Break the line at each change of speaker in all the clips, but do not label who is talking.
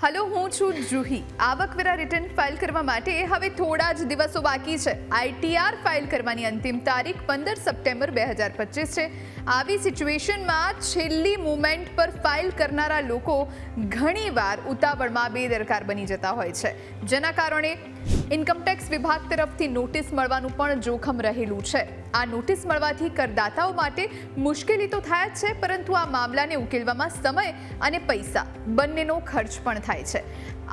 Hello, હું છું જુહી. આવકવેરા રિટર્ન ફાઇલ કરવા માટે હવે થોડા જ દિવસો બાકી છે. આઈટીઆર ફાઇલ કરવાની અંતિમ તારીખ પંદર સપ્ટેમ્બર બે હજાર પચીસ છે. આવી સિચ્યુએશનમાં છેલ્લી મુમેન્ટ પર ફાઇલ કરનારા લોકો ઘણીવાર ઉતાવળમાં બેદરકાર બની જતા હોય છે. જેના કારણે ઇન્કમટેક્સ વિભાગ તરફથી નોટિસ મળવાનું પણ જોખમ રહેલું છે. આ નોટિસ મળવાથી કરદાતાઓ માટે મુશ્કેલી તો થાય જ છે, પરંતુ આ મામલાને ઉકેલવામાં સમય અને પૈસા બંનેનો ખર્ચ પણ થાય છે.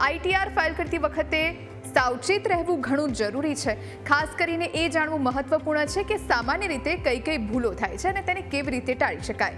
આઈટીઆર ફાઇલ કરતી વખતે સાવચેત રહેવું ઘણું જરૂરી છે. ખાસ કરીને એ જાણવું મહત્વપૂર્ણ છે કે સામાન્ય રીતે કઈ કઈ ભૂલો થાય છે અને તેને કેવી રીતે ટાળી શકાય.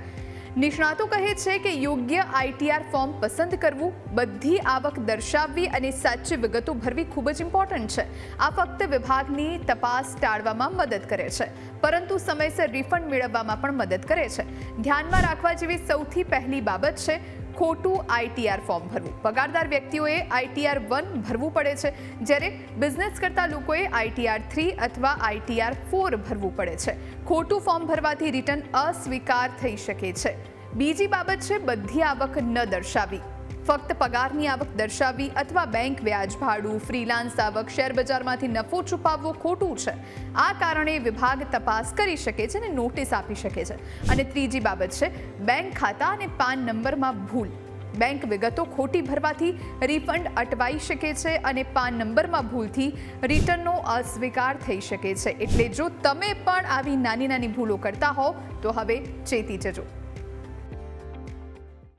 નિષ્ણાતો કહે છે કે યોગ્ય આઈટીઆર ફોર્મ પસંદ કરવું, બધી આવક દર્શાવવી અને સાચી વિગતો ભરવી ખૂબ જ ઇમ્પોર્ટન્ટ છે. આ ફક્ત વિભાગની તપાસ ટાળવામાં મદદ કરે છે, પરંતુ સમયસર રિફંડ મેળવવામાં પણ મદદ કરે છે. ધ્યાનમાં રાખવા જેવી સૌથી પહેલી બાબત છે ખોટું આઈટીઆર ફોર્મ ભરવું. પગારદાર વ્યક્તિઓએ આઈટીઆર વન ભરવું પડે છે, જ્યારે બિઝનેસ કરતા લોકોએ આઈટીઆર થ્રી અથવા આઈટીઆર ફોર ભરવું પડે છે. ખોટું ફોર્મ ભરવાથી રિટર્ન અસ્વીકાર થઈ શકે છે. બીજી બાબત છે, બધી આવક ન દર્શાવવી. ફક્ત પગારની આવક દર્શાવવી અથવા બેંક વ્યાજ ભાડું ફ્રીલાન્સ આવક શેર બજારમાંથી નફો છુપાવવો ખોટું છે. આ કારણે વિભાગ તપાસ કરી શકે છે અને નોટિસ આપી શકે છે. અને ત્રીજી બાબત છે બેંક ખાતા અને પાન નંબરમાં ભૂલ. બેંક વિગતો ખોટી ભરવાથી રિફંડ અટવાઈ શકે છે અને પાન નંબરમાં ભૂલથી રિટર્નનો અસ્વીકાર થઈ શકે છે. એટલે જો તમે પણ આવી નાની નાની ભૂલો કરતા હો તો હવે ચેતી જજો.